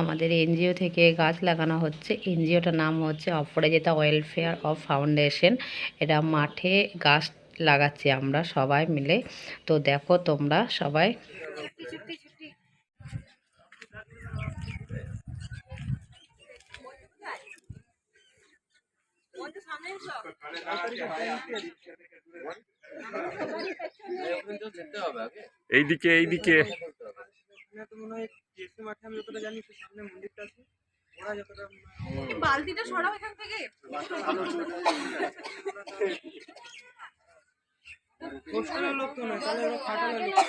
আমাদের এনজিও থেকে গাছ লাগানো হচ্ছে। এনজিওটার নাম হচ্ছে অপরাজিতা ওয়েলফেয়ার অফ ফাউন্ডেশন। এটা মাঠে গাছ লাগাচ্ছি আমরা সবাই মিলে। তো দেখো তোমরা সবাই। এইদিকে এইদিকে এখানে তো মনে হয় জেসি মাঠে আমি যতটা জানি তো সামনে মন্দিরটা আছে। ওরা যতটা হয় বালতিটা সরাও এখান থেকে। হোস্টেলের লোক তো না তাহলে ওরা খাটানোর লোক।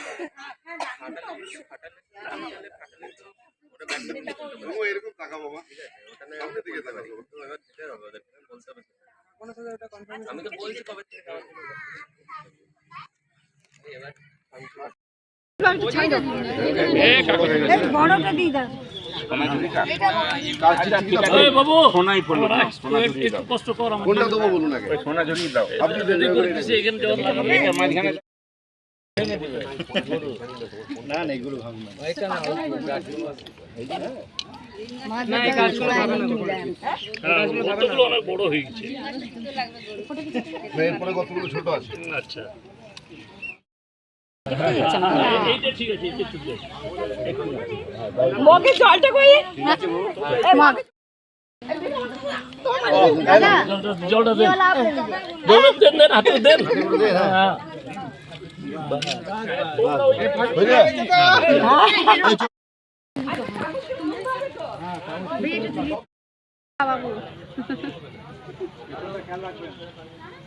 কনফার্ম আমি তো বলছি কবে থেকে পড়ল না, সোনা ঝুরিয়ে দাও কোনটা দেবো বলুন আগে ওই সোনা ঝুরিয়ে দাও আপনি দেন এটার মাঝখানে না। না এগুলো ভাঙ না এরপরে কতগুলো ছোট আছে।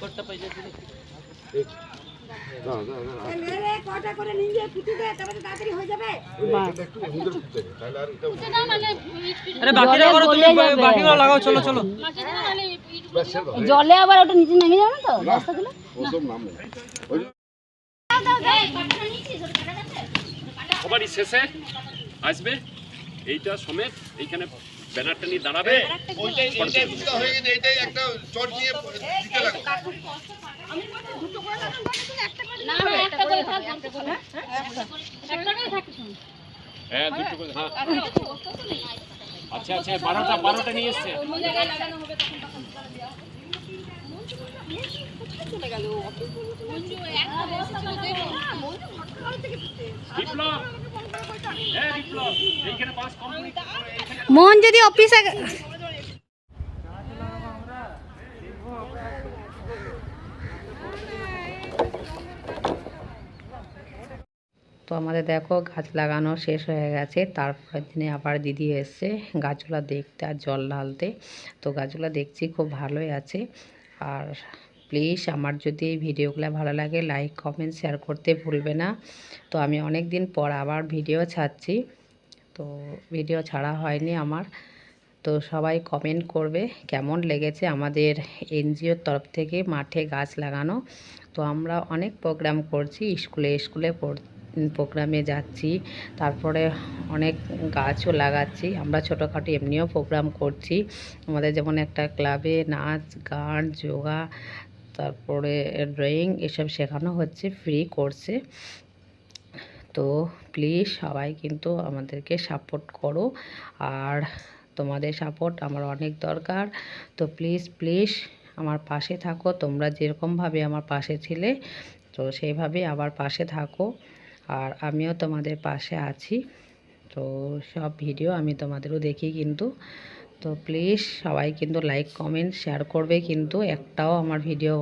করতে হবে, তাহলে আর এটা আরে বাকিটা করো তুমি বাকিগুলো লাগাও চলো চলো। ব্যাস ছেড়ে দাও। জলে আবার ওটা নিচে নেমে যাবে তো? সবারই শেষে? আসবে? এইটা সমেত এইখানে ব্যানারটা নিয়ে দাঁড়াবে। হ্যাঁ দুটো করে হ্যাঁ। আচ্ছা আচ্ছা বারোটা বারোটা নিয়ে এসছে। বিপ্লব মন যদি অফিসে তো আমাদের দেখো গাছ লাগানো শেষ হয়ে গেছে। তারপরের দিনে আবার দিদি এসছে গাছগুলো দেখতে আর জল ঢালতে। তো গাছগুলো দেখছি খুব ভালোই আছে। আর প্লিজ আমার যদি এই ভিডিওগুলো ভালো লাগে লাইক কমেন্ট শেয়ার করতে ভুলবে না। তো আমি অনেক দিন পর আবার ভিডিও ছাড়ছি। তো ভিডিও ছাড়া হয়নি আমার। তো সবাই কমেন্ট করবে কেমন লেগেছে আমাদের এনজিওর তরফ থেকে মাঠে গাছ লাগানো। তো আমরা অনেক প্রোগ্রাম করছি, স্কুলে স্কুলে প্রোগ্রামে যাচ্ছি। তারপরে অনেক গাছও লাগাচ্ছি। আমরা ছোটোখাটো এমনিও প্রোগ্রাম করছি। আমাদের যেমন একটা ক্লাবে নাচ, গান, যোগা তারপরে ড্রয়িং এসব শেখানো হচ্ছে ফ্রি কোর্সে তো প্লিজ সবাই কিন্তু আমাদেরকে সাপোর্ট করো। আর তোমাদের সাপোর্ট আমার অনেক দরকার। তো প্লিজ প্লিজ আমার পাশে থাকো। তোমরা যেরকমভাবে আমার পাশে ছিলে, তো সেইভাবে আবার পাশে থাকো। আর আমিও তোমাদের পাশে আছি। তো সব ভিডিও আমি তোমাদেরও দেখি কিন্তু। তো প্লিজ সবাই কিন্তু লাইক কমেন্ট শেয়ার করবে কিন্তু একটাও আমার ভিডিও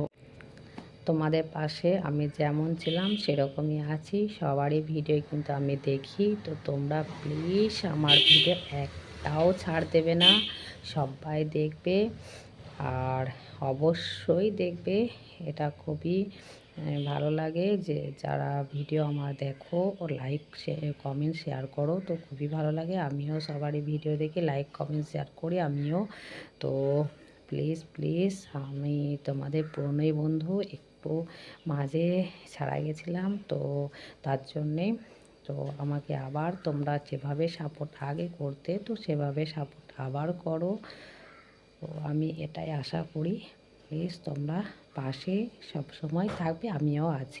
তোমাদের পাশে আমি যেমন ছিলাম সেরকমই আছি। সবারই ভিডিও কিন্তু আমি দেখি। তো তোমরা প্লিজ আমার ভিডিও একটাও ছাড় দেবে না। সবাই দেখবে আর অবশ্যই দেখবে। এটা খুবই ভালো লাগে যে যারা ভিডিও আমার দেখো ও লাইক কমেন্ট শেয়ার করো, তো খুবই ভালো লাগে। আমিও সবারই ভিডিও দেখি লাইক কমেন্ট শেয়ার করি, আমিও। তো প্লিজ প্লিজ আমি তোমাদের পুরনোই বন্ধু, একটু মাঝে ছাড়া গেছিলাম, তো তার জন্যে, তো আমাকে আবার তোমরা যেভাবে সাপোর্ট আগে করতে, তো সেভাবে সাপোর্ট আবার করো। তো আমি এটাই আশা করি। প্লিজ তোমরা পাশে সবসময় থাকবে আমিও আছি।